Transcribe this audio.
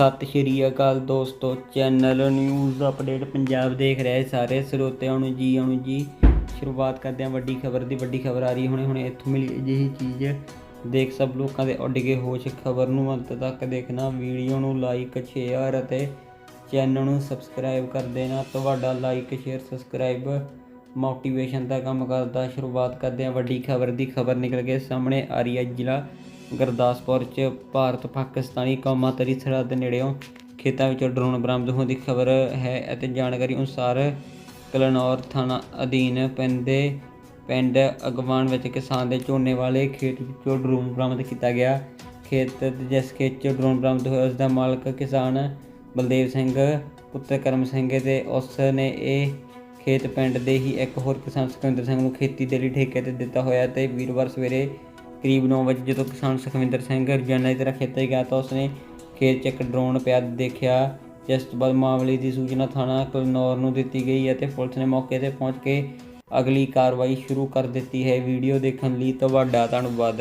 ਸਤਿ ਸ਼੍ਰੀ ਅਕਾਲ ਦੋਸਤੋ, channel news update Punjab ਦੇਖ ਰਹੇ ਸਾਰੇ ਸਰੋਤਿਆਂ ਨੂੰ ਜੀ ਆਉਣ ਜੀ, ਸ਼ੁਰੂਆਤ ਕਰਦੇ ਹਾਂ ਵੱਡੀ ਖਬਰ ਦੀ। ਵੱਡੀ ਖਬਰ ਆ ਰਹੀ ਹੁਣੇ ਹੁਣੇ ਇੱਥੋਂ ਮਿਲੀ ਅਜਿਹੀ ਚੀਜ਼। ਦੇਖ ਸਭ ਲੋਕਾਂ ਦੇ ਉੱਡ ਗਏ ਹੋਸ਼। ਖਬਰ ਨੂੰ ਅੰਤ ਤੱਕ ਦੇਖਣਾ, ਵੀਡੀਓ ਨੂੰ ਲਾਈਕ ਸ਼ੇਅਰ ਅਤੇ ਚੈਨਲ ਨੂੰ ਸਬਸਕ੍ਰਾਈਬ ਕਰ ਦੇਣਾ। ਤੁਹਾਡਾ ਲਾਈਕ ਸ਼ੇਅਰ ਸਬਸਕ੍ਰਾਈਬ ਮੋਟੀਵੇਸ਼ਨ ਦਾ ਕੰਮ ਕਰਦਾ। ਸ਼ੁਰੂਆਤ ਕਰਦੇ ਹਾਂ ਵੱਡੀ ਖਬਰ ਦੀ। ਖਬਰ ਨਿਕਲ ਕੇ ਸਾਹਮਣੇ ਆ ਰਹੀ ਹੈ ਜ਼ਿਲ੍ਹਾ ਗੁਰਦਾਸਪੁਰ ਚ ਭਾਰਤ ਪਾਕਿਸਤਾਨੀ ਕੌਮਾਂਤਰੀ ਸਰਹੱਦ ਨੇੜਿਓਂ ਖੇਤਾਂ ਵਿੱਚੋਂ ਡਰੋਨ ਬਰਾਮਦ ਹੋਣ ਦੀ ਖਬਰ ਹੈ ਅਤੇ ਜਾਣਕਾਰੀ ਅਨੁਸਾਰ ਕਲਨੌਰ ਥਾਣਾ ਅਧੀਨ ਪੈਂਦੇ ਪਿੰਡ ਅਗਵਾਨ ਵਿੱਚ ਕਿਸਾਨ ਦੇ ਝੋਨੇ ਵਾਲੇ ਖੇਤ ਵਿੱਚੋਂ ਡਰੋਨ ਬਰਾਮਦ ਕੀਤਾ ਗਿਆ। ਖੇਤ ਜਿਸ ਖੇਤ 'ਚ ਡਰੋਨ ਬਰਾਮਦ ਹੋਇਆ ਉਸ ਦਾ ਮਾਲਕ ਕਿਸਾਨ ਬਲਦੇਵ ਸਿੰਘ, ਪੁੱਤਰ ਕਰਮ ਸਿੰਘ ਤੇ ਉਸ ਨੇ ਇਹ ਖੇਤ ਪਿੰਡ ਦੇ ਹੀ ਇੱਕ ਹੋਰ ਕਿਸਾਨ ਸੁਖਵਿੰਦਰ ਸਿੰਘ ਨੂੰ ਖੇਤੀ ਦੇ ਲਈ ਠੇਕੇ ਤੇ ਦਿੱਤਾ ਹੋਇਆ ਤੇ ਵੀਰਵਾਰ ਸਵੇਰੇ ਕਰੀਬ 9 ਵਜੇ ਜਦੋਂ ਕਿਸਾਨ ਸੁਖਵਿੰਦਰ ਸਿੰਘ ਰੋਜ਼ਾਨਾ ਦੀ ਤਰ੍ਹਾਂ ਖੇਤਾਂ ਗਿਆ ਤਾਂ ਉਸਨੇ ਖੇਤ 'ਚ ਇੱਕ ਡਰੋਨ ਪਿਆ ਦੇਖਿਆ, ਜਿਸ ਤੋਂ ਬਾਅਦ ਮਾਮਲੇ ਦੀ ਸੂਚਨਾ ਥਾਣਾ ਕਲਨੌਰ ਨੂੰ ਦਿੱਤੀ ਗਈ ਅਤੇ ਪੁਲਿਸ ਨੇ ਮੌਕੇ ਤੇ ਪਹੁੰਚ ਕੇ ਅਗਲੀ ਕਾਰਵਾਈ ਸ਼ੁਰੂ ਕਰ ਦਿੱਤੀ ਹੈ। ਵੀਡੀਓ ਦੇਖਣ ਲਈ ਤੁਹਾਡਾ ਧੰਨਵਾਦ।